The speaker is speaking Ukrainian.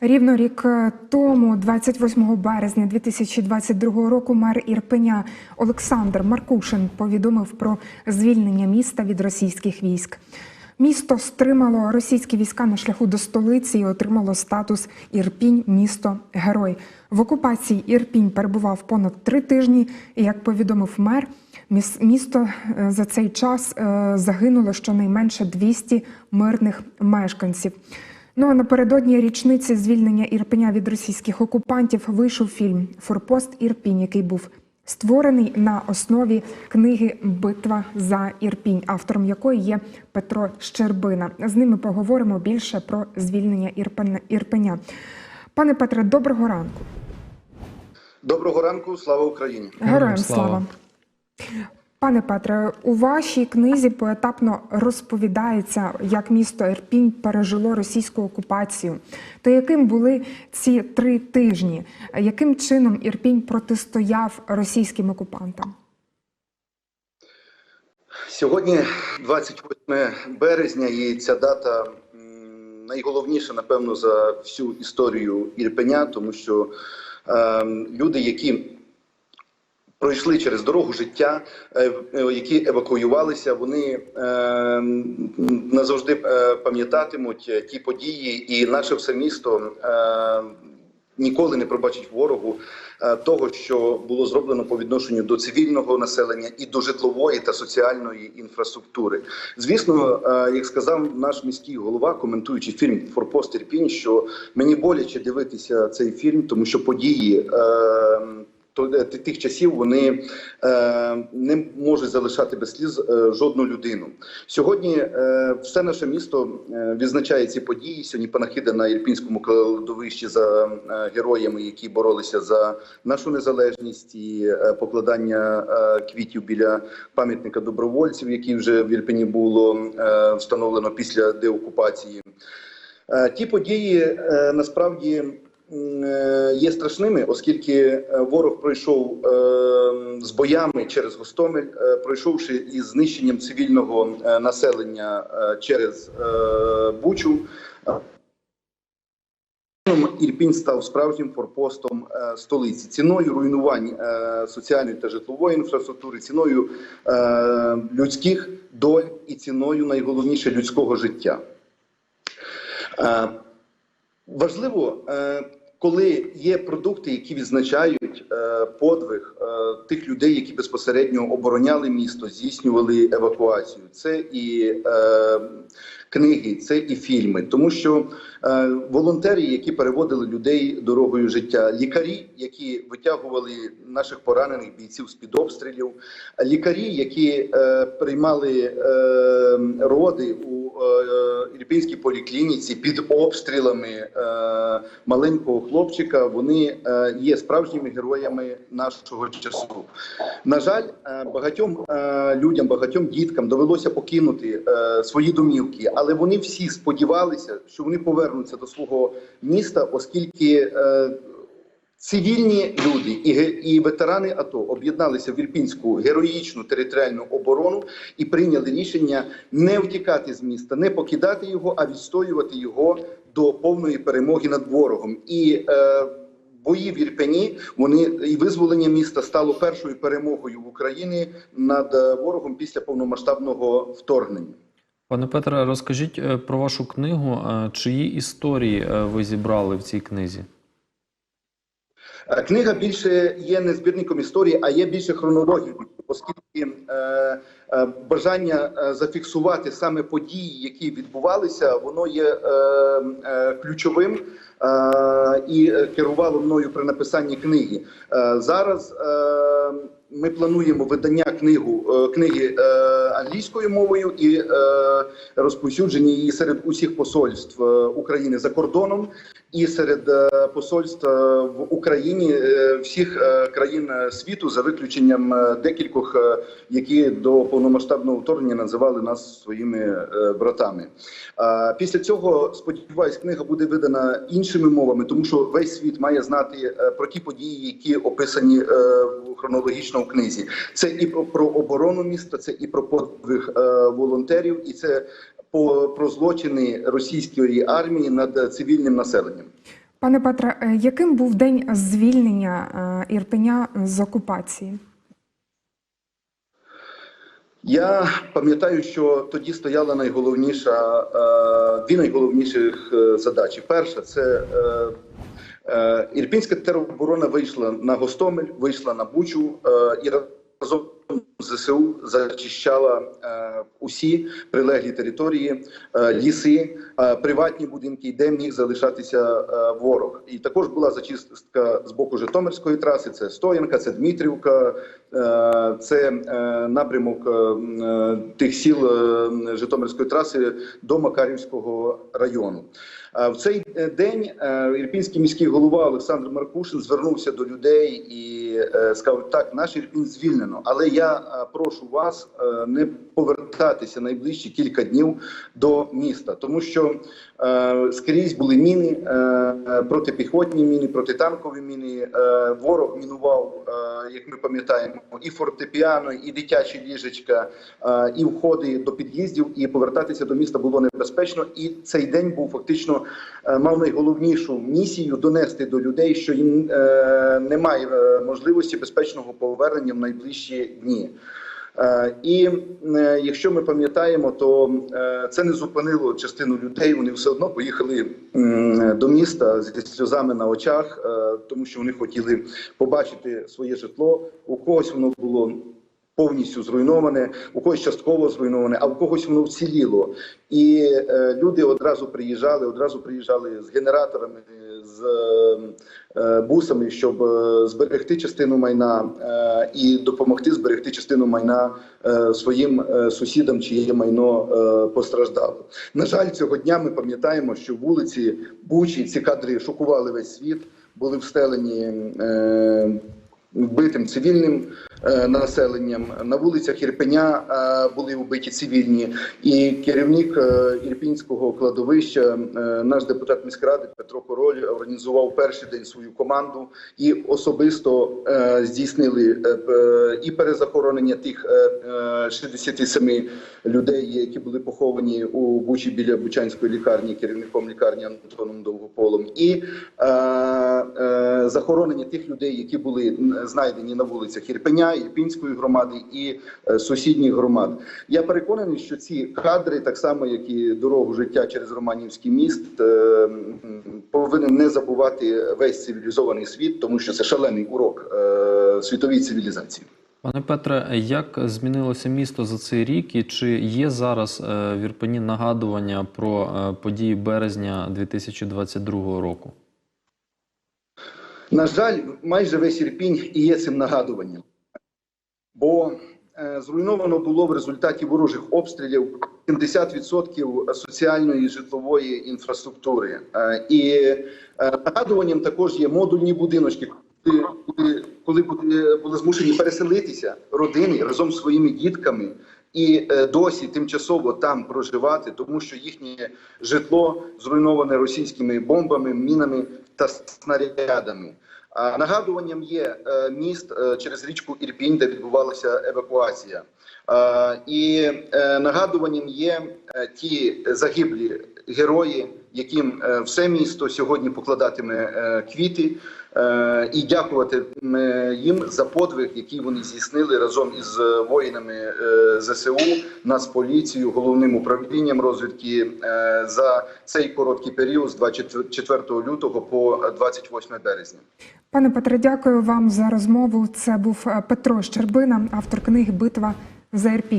Рівно рік е, тому, 28 березня 2022 року, мер Ірпеня Олександр Маркушин повідомив про звільнення міста від російських військ. Місто стримало російські війська на шляху до столиці і отримало статус Ірпінь, місто герой. В окупації Ірпінь перебував понад три тижні. І як повідомив мер, міс- місто е, за цей час е, загинуло щонайменше 200 мирних мешканців. Ну а напередодні річниці звільнення Ірпеня від російських окупантів вийшов фільм Форпост Ірпінь, який був створений на основі книги Битва за Ірпінь, автором якої є Петро Щербина. З ними поговоримо більше про звільнення Ірпеня-. Пане Петре, доброго ранку. Доброго ранку, слава Україні. Героям слава. слава. Пане Петре, у вашій книзі поетапно розповідається, як місто Ірпінь пережило російську окупацію. То яким були ці три тижні? Яким чином Ірпінь протистояв російським окупантам? Сьогодні 28 березня, і ця дата найголовніша, напевно, за всю історію Ірпеня, тому що е, люди, які пройшли через дорогу життя, е, е, які евакуювалися, вони е, назавжди пам'ятатимуть ті події, і наше все місто. Ніколи не пробачить ворогу того, що було зроблено по відношенню до цивільного населення і до житлової та соціальної інфраструктури. Звісно, як сказав наш міський голова, коментуючи фільм Форпост Ірпінь, що мені боляче дивитися цей фільм, тому що події. Е, тих часів вони е, не можуть залишати без сліз е, жодну людину. Сьогодні е, все наше місто е, відзначає ці події. Сьогодні панахида на Ірпінському кладовищі за героями, які боролися за нашу незалежність, і покладання квітів біля пам'ятника добровольців, який вже в Ірпені було встановлено після деокупації. Ті події насправді є страшними, оскільки е, ворог пройшов е, з боями через Гостомель, е, пройшовши із знищенням цивільного е, населення е, через е, Бучу. Ірпінь став справжнім форпостом е, столиці ціною руйнувань е, соціальної та житлової інфраструктури, ціною е, людських доль і ціною найголовніше людського життя. Е, Важливо, е, коли є продукти, які відзначають е, подвиг е, тих людей, які безпосередньо обороняли місто, здійснювали евакуацію. Це і е, книги, це і фільми, тому що е, волонтери, які переводили людей дорогою життя, лікарі, які витягували наших поранених бійців з під обстрілів, лікарі, які е, приймали е, роди у Ірпінській поліклініці під обстрілами е, маленького хлопчика, вони е, є справжніми героями нашого часу. На жаль, е, багатьом е, людям, багатьом діткам довелося покинути е, свої домівки, але вони всі сподівалися, що вони повернуться до свого міста, оскільки е, Цивільні люди і, і ветерани АТО об'єдналися в Ірпінську героїчну територіальну оборону і прийняли рішення не втікати з міста, не покидати його, а відстоювати його до повної перемоги над ворогом. І е, бої в Ірпені вони і визволення міста стало першою перемогою в Україні над е, ворогом після повномасштабного вторгнення. Пане Петре, розкажіть е, про вашу книгу. Чиї історії е, ви зібрали в цій книзі? Е, Книга більше є не збірником історії, а є більше хронологією, оскільки е, е, бажання е, зафіксувати саме події, які відбувалися, воно є е, е, ключовим е, і керувало мною при написанні книги. Зараз ми плануємо видання книгу е, книги е, англійською мовою і е, розповсюдження її серед усіх посольств України за кордоном і серед посольств в Україні всіх країн світу, за виключенням декількох, які до повномасштабного вторгнення називали нас своїми братами. Після цього сподіваюсь, книга буде видана іншими мовами, тому що весь світ має знати про ті події, які описані е, в- хронологічно книзі. Це і про, про оборону міста, це і про подвиг е, волонтерів, і це по про злочини російської армії над цивільним населенням. Пане Петре, е, яким був день звільнення е, Ірпеня з окупації? Я пам'ятаю, що тоді стояла найголовніша дві найголовніших задачі. Перша це ірпінська тероборона вийшла на Гостомель, вийшла на Бучу е, і разом ЗСУ зачищала е, усі прилеглі території, е, ліси, е, приватні будинки, де міг залишатися е, ворог. І також була зачистка з боку Житомирської траси. Це Стоянка, це Дмитрівка, е, це е, напрямок е, е, тих сіл е, Житомирської траси до Макарівського району. Е, В цей е, день е, ірпінський міський голова Олександр Маркушин звернувся до людей і е, сказав: так, наш Ірпінь звільнено, але я прошу вас е, не повертатися найближчі кілька днів до міста, тому що е, скрізь були міни, е, протипіхотні міни, протитанкові міни. Ворог мінував, як ми пам'ятаємо, і фортепіано, і дитячі ліжечка, і входи до під'їздів, і повертатися до міста було небезпечно. І цей день був фактично мав найголовнішу місію донести до людей, що їм немає можливості безпечного повернення в найближчі дні. Е, І е, якщо ми пам'ятаємо, то е, це не зупинило частину людей. Вони все одно поїхали до міста зі сльозами на очах, тому що вони хотіли побачити своє житло. У когось воно було повністю зруйноване, у когось частково зруйноване, а у когось воно вціліло. І люди одразу приїжджали, одразу приїжджали з генераторами, з е, бусами, щоб е, зберегти частину майна е, і допомогти зберегти частину майна е, своїм е, сусідам, чиє майно е, постраждало. На жаль, цього дня ми пам'ятаємо, що вулиці Бучі ці кадри шокували весь світ, були встелені. Е, Вбитим цивільним е, населенням. На вулицях Ірпеня е, були вбиті цивільні, і керівник е, ірпінського кладовища, е, наш депутат міськради Петро Король, організував перший день свою команду і особисто е, здійснили е, і перезахоронення тих е, е, 67 людей, які були поховані у Бучі біля Бучанської лікарні, керівником лікарні Антоном Довгополом, і е, е, захоронення тих людей, які були знайдені на вулицях Ірпеня, Ірпінської громади і е, сусідніх громад. Я переконаний, що ці кадри, так само як і дорогу життя через Романівський міст, е, повинен не забувати весь цивілізований світ, тому що це шалений урок е, світовій цивілізації. Пане Петре, як змінилося місто за цей рік, і чи є зараз в Ірпені нагадування про події березня 2022 року? На жаль, майже весь Ірпінь і є цим нагадуванням, бо е, зруйновано було в результаті ворожих обстрілів 70% соціальної житлової інфраструктури. Е, і е, нагадуванням також є модульні будиночки. Коли, коли, були, змушені переселитися родини разом з своїми дітками і досі тимчасово там проживати, тому що їхнє житло зруйноване російськими бомбами, мінами та снарядами. Нагадуванням є е, міст е, через річку Ірпінь, де відбувалася евакуація. І е, нагадуванням є ті загиблі герої, яким все місто сьогодні покладатиме квіти і дякуватиме їм за подвиг, який вони здійснили разом із е, воїнами е, ЗСУ, Нацполіцією, головним управлінням розвідки е, за цей короткий період з 24 лютого по 28 березня. Пане Петре, дякую вам за розмову. Це був е, Петро Щербина, автор книги Битва за Ірпінь.